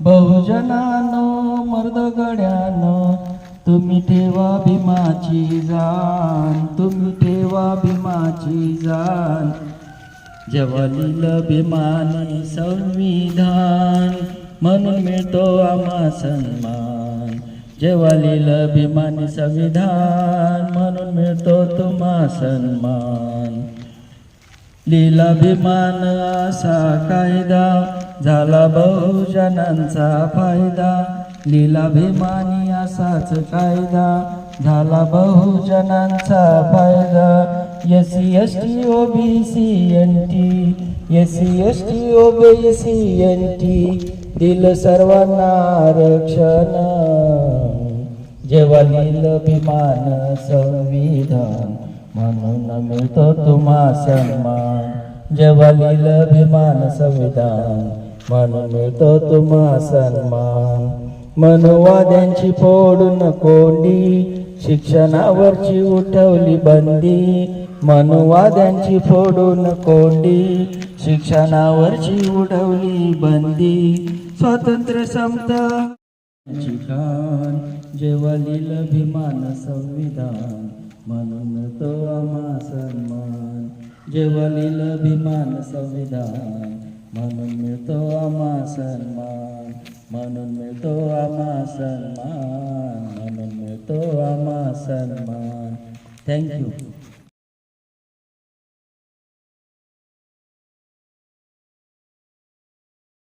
बहुजनानो मर्दगड्यानो तुम्ही ठेवा भीमाची जाण तुम्ही ठेवा भीमाची जाण. जेव्हा लिहिलं संविधान म्हणून मिळतो आम्हा सन्मान. जेव्हा लिहिलं संविधान म्हणून मिळतो तुम्हा सन्मान. लिला भीमान असा कायदा झाला बहुजनांचा फायदा लिला भीमानी असाच कायदा. झाला बहुजनांचा फायदा S C S T O B C N T S C S T O B C N T दिलं सर्वांना आरक्षण. जेव्हा लिहिलं भीमान संविधान म्हणून मिळतो तुम्हा सन्मान. जेव्हा लिहिलं भीमान संविधान म्हणून मिळतो तुम्हा सन्मान मनुवाद्यांची फोडून कोंडी शिक्षणावरची उठवली बंदी. मनुवाद्यांची फोडून कोंडी शिक्षणावरची उठवली बंदी. स्वातंत्र्य समता चिकान जेव्हा लिहिलं भीमान संविधान म्हणून तो आम्हा सन्मान. जेव्हा लिहिलं भीमान संविधान म्हणून मिळतो आम्हा सन्मान म्हणून मिळतो आम्हा सन्मान म्हणून मिळतो आम्हा सन्मान थँक्यू